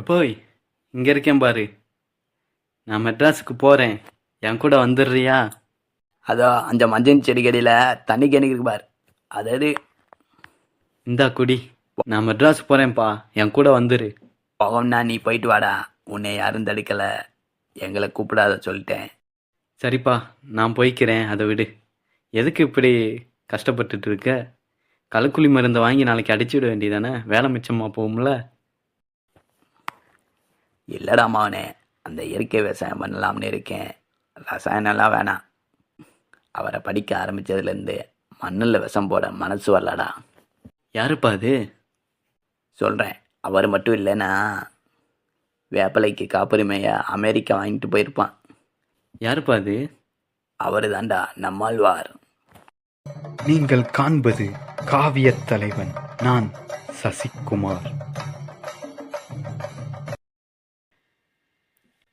எப்போய் இங்கே இருக்கேன் பாரு. நான் மெட்ராஸுக்கு போகிறேன் என் கூட வந்துடுறியா? அதோ அந்த மஞ்சள் செடிக்கடியில் தண்ணி கிணக்கு பார். அதாவது இந்தா குடி. நான் மெட்ராஸ் போகிறேன்ப்பா என் கூட வந்துரு. போகம்னா நீ போயிட்டு வாடா. உன்னை யாரும் தடுக்கலை. எங்களை கூப்பிடாத சொல்லிட்டேன். சரிப்பா நான் போய்க்கிறேன். அதை விடு. எதுக்கு இப்படி கஷ்டப்பட்டுட்டு இருக்க? கலக்குழி மருந்தை வாங்கி நாளைக்கு அடிச்சுட வேண்டியதானே? வேலை மிச்சமா போகும்ல? இல்லடா மாவனே அந்த இயற்கை விவசாயம் பண்ணலாம்னு இருக்கேன். ரசாயனம்லாம் வேணாம். அவரை படிக்க ஆரம்பித்ததுலேருந்து மண்ணில் விஷம் போட மனசு வரலடா. யாருப்பா அது? சொல்கிறேன் அவர் மட்டும் இல்லைன்னா வேப்பலைக்கு காப்புரிமையை அமெரிக்கா வாங்கிட்டு போயிருப்பான். யாருப்பா அது? அவர் தான்டா நம்மாழ்வார். நீங்கள் காண்பது காவியத் தலைவன் நான் சசிகுமார்.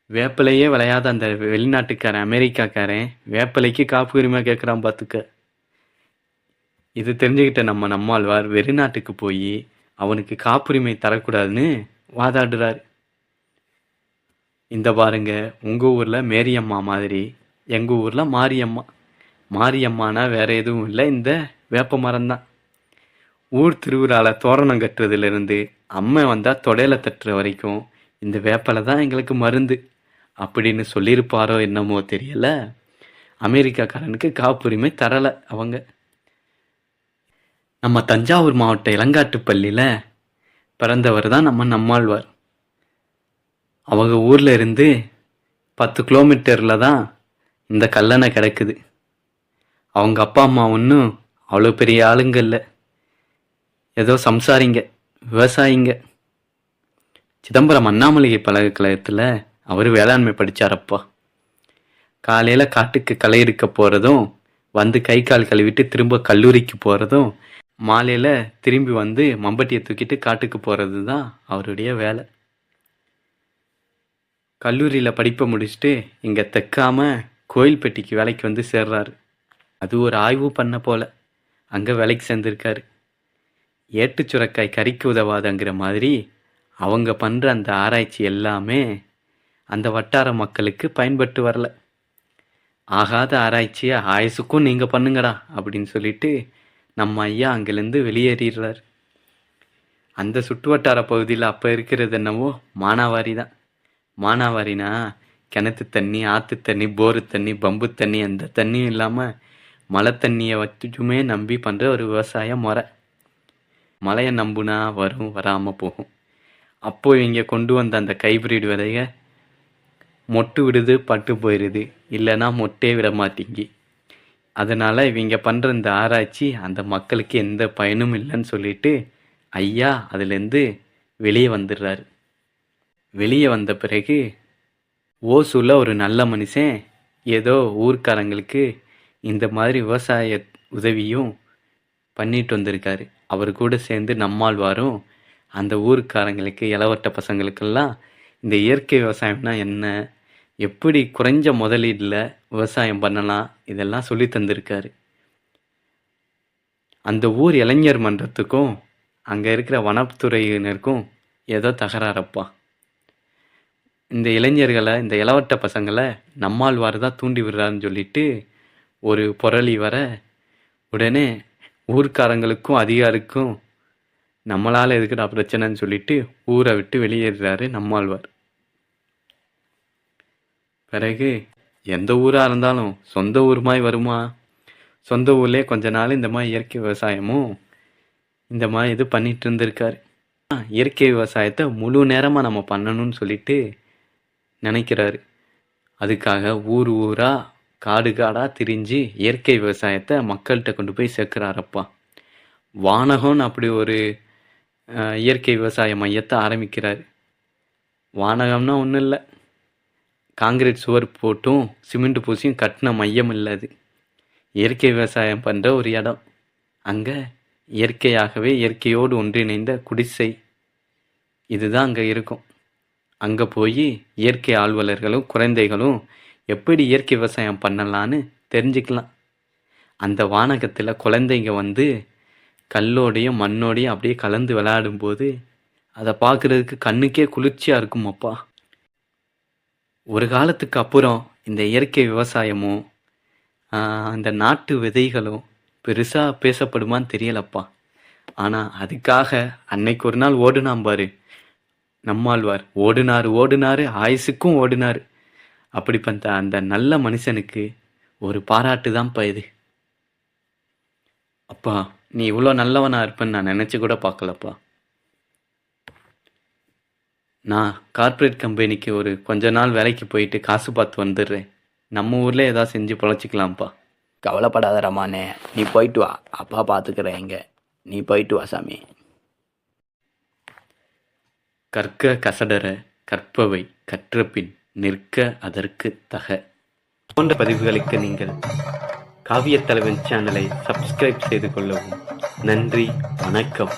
வேப்பிலையே விளையாத அந்த வெளிநாட்டுக்காரன் அமெரிக்காக்காரன் வேப்பிலைக்கு காப்புரிமை கேட்குறான் பார்த்துக்க இது தெரிஞ்சுக்கிட்ட நம்ம நம்மாழ்வார் வெளிநாட்டுக்கு போய் அவனுக்கு காப்புரிமை தரக்கூடாதுன்னு வாதாடுறார். இந்த பாருங்க உங்கள் ஊரில் மேரியம்மா மாதிரி எங்கள் ஊரில் மாரியம்மா. மாரியம்மானா வேற எதுவும் இல்லை இந்த வேப்ப மரம் தான் ஊர் திருவிழாவில் தோரணம் கட்டுறதுலேருந்து அம்மை வந்தால் தொடையில தட்டுற வரைக்கும் இந்த வேப்பலை தான் எங்களுக்கு மருந்து. அப்படின்னு சொல்லியிருப்பாரோ என்னமோ தெரியல. அமெரிக்காக்காரனுக்கு காப்புரிமை தரலை அவங்க. நம்ம தஞ்சாவூர் மாவட்ட இளங்காட்டு பள்ளியில் பிறந்தவர் தான் நம்ம நம்மாழ்வார். அவங்க ஊரில் இருந்து பத்து கிலோமீட்டரில் தான் இந்த கல்லணை கிடக்குது. அவங்க அப்பா அம்மா ஒன்றும் அவ்வளோ பெரிய ஆளுங்க இல்லை. ஏதோ சம்சாரிங்க விவசாயிங்க. சிதம்பரம் அண்ணாமலை பல்கலைக்கழகத்தில் அவர் வேளாண்மை படித்தாரப்பா காலையில் காட்டுக்கு களை எடுக்க போகிறதும் வந்து கை கால் கழுவிட்டு திரும்ப கல்லூரிக்கு போகிறதும் மாலையில் திரும்பி வந்து மம்பட்டியை தூக்கிட்டு காட்டுக்கு போகிறது தான் அவருடைய வேலை. கல்லூரியில் படிப்பை முடிச்சுட்டு இங்கே தைக்காமல் கோயில்பட்டிக்கு வேலைக்கு வந்து சேர்றாரு. அது ஒரு ஆய்வு பண்ண போல. அங்கே வேலைக்கு சேர்ந்துருக்காரு. ஏட்டு சுரக்காய் கறிக்கு உதவாதுங்கிற மாதிரி அவங்க பண்ணுற அந்த ஆராய்ச்சி எல்லாமே அந்த வட்டார மக்களுக்கு பயன்பட்டு வரல. ஆகாத ஆராய்ச்சியை ஆயுசுக்கும் நீங்கள் பண்ணுங்கடா அப்படின்னு சொல்லிட்டு நம்ம ஐயா அங்கேருந்து வெளியேறிடுறார். அந்த சுற்று வட்டார பகுதியில் அப்போ இருக்கிறது என்னவோ மானாவாரி தான். மானாவாரினா கிணத்து தண்ணி ஆற்று தண்ணி போரு தண்ணி பம்பு தண்ணி அந்த தண்ணியும் இல்லாமல் மழை தண்ணியை வச்சுமே நம்பி பண்ணுற ஒரு விவசாய முறை. மழையை நம்புனா வரும் வராமல் போகும். அப்போது இவங்க கொண்டு வந்த அந்த ஹைபிரிட் விதைய மொட்டு விடுது பட்டு போயிடுது இல்லைன்னா மொட்டே விட மாட்டேங்கி. அதனால் இவங்க பண்ணுற இந்த ஆராய்ச்சி அந்த மக்களுக்கு எந்த பயனும் இல்லைன்னு சொல்லிட்டு ஐயா அதுலேருந்து வெளியே வந்துடுறாரு. வெளியே வந்த பிறகு ஓசூரில் ஒரு நல்ல மனுஷன் ஏதோ ஊர்க்காரங்களுக்கு இந்த மாதிரி விவசாய உதவியும் பண்ணிட்டு வந்திருக்காரு. அவர் கூட சேர்ந்து நம்மாழ்வாரும் அந்த ஊருக்காரங்களுக்கு இளவட்ட பசங்களுக்கெல்லாம் இந்த இயற்கை விவசாயம்னா என்ன? எப்படி குறைஞ்ச முதலீடில் விவசாயம் பண்ணலாம்? இதெல்லாம் சொல்லி தந்திருக்காரு. அந்த ஊர் இளைஞர் மன்றத்துக்கும் அங்கே இருக்கிற வனத்துறையினருக்கும் ஏதோ தகராறப்பா. இந்த இளைஞர்களை இந்த இளவட்ட பசங்களை நம்மாழ்வார் தான் தூண்டி விடுறாருன்னு சொல்லிட்டு ஒரு புரளி வர உடனே ஊர்க்காரங்களுக்கும் அதிகாருக்கும் நம்மளால் எதுக்குடா பிரச்சனைன்னு சொல்லிட்டு ஊரை விட்டு வெளியேறுறாரு நம்மாழ்வார். பிறகு எந்த ஊராக இருந்தாலும் சொந்த ஊர் மாதிரி வருமா? சொந்த ஊர்லேயே கொஞ்ச நாள் இந்த மாதிரி இயற்கை விவசாயமும் இந்த மாதிரி இது பண்ணிட்டு இருந்திருக்காரு. இயற்கை விவசாயத்தை முழு நேரமாக நம்ம பண்ணணும்னு சொல்லிட்டு நினைக்கிறாரு. அதுக்காக ஊர் ஊராக காடு காடாக திரிஞ்சு இயற்கை விவசாயத்தை மக்கள்கிட்ட கொண்டு போய் சேர்க்குறாரப்பா. வானகம்னு அப்படி ஒரு இயற்கை விவசாய மையத்தை ஆரம்பிக்கிறார். வானகம்னா ஒன்றும் இல்லை. காங்கிரீட் சுவர் போட்டும் சிமெண்ட் பூசியும் கட்டின மையம் இல்லை அது. இயற்கை விவசாயம் பண்ணுற ஒரு இடம். அங்கே இயற்கையாகவே இயற்கையோடு ஒன்றிணைந்த குடிசை. இதுதான் அங்கே இருக்கும். அங்கே போய் இயற்கை ஆழ்வலர்களும் குழந்தைகளும் எப்படி இயற்கை விவசாயம் பண்ணலான்னு தெரிஞ்சுக்கலாம். அந்த வானகத்தில் குழந்தைங்க வந்து கல்லோடையும் மண்ணோடையும் அப்படியே கலந்து விளையாடும்போது அதை பார்க்குறதுக்கு கண்ணுக்கே குளிர்ச்சியாக இருக்கும் அப்பா ஒரு காலத்துக்கு அப்புறம் இந்த இயற்கை விவசாயமும் அந்த நாட்டு விதைகளும் பெருசாக பேசப்படுமான்னு தெரியலப்பா. ஆனால் அதுக்காக அன்னைக்கு ஒரு நாள் ஓடுனாம் பாரு. நம்மாழ்வார் ஓடுனார் ஓடுனார் ஆயுசுக்கும் ஓடுனார். அப்படி பண்ண அந்த நல்ல மனுஷனுக்கு ஒரு பாராட்டு தான்ப்பா இது. அப்பா நீ இவ்வளோ நல்லவனாக இருப்பேன்னு நான் நினச்சி கூட பார்க்கலப்பா. நான் கார்ப்பரேட் கம்பெனிக்கு ஒரு கொஞ்ச நாள் வேலைக்கு போயிட்டு காசு பார்த்து வந்துடுறேன். நம்ம ஊரில் ஏதாவது செஞ்சு பொழைச்சிக்கலாம்ப்பா. கவலைப்படாத ரமானே நீ போயிட்டு வா. அப்பா பார்த்துக்கிறேன் இங்கே. நீ போயிட்டு வா சாமி. கற்க கசடர கற்பவை கற்றபின் நிற்க அதற்கு தக. போன்ற பதிவுகளுக்கு நீங்கள் காவியத் தலைவன் சேனலை சப்ஸ்கிரைப் செய்து கொள்ளவும். நன்றி வணக்கம்.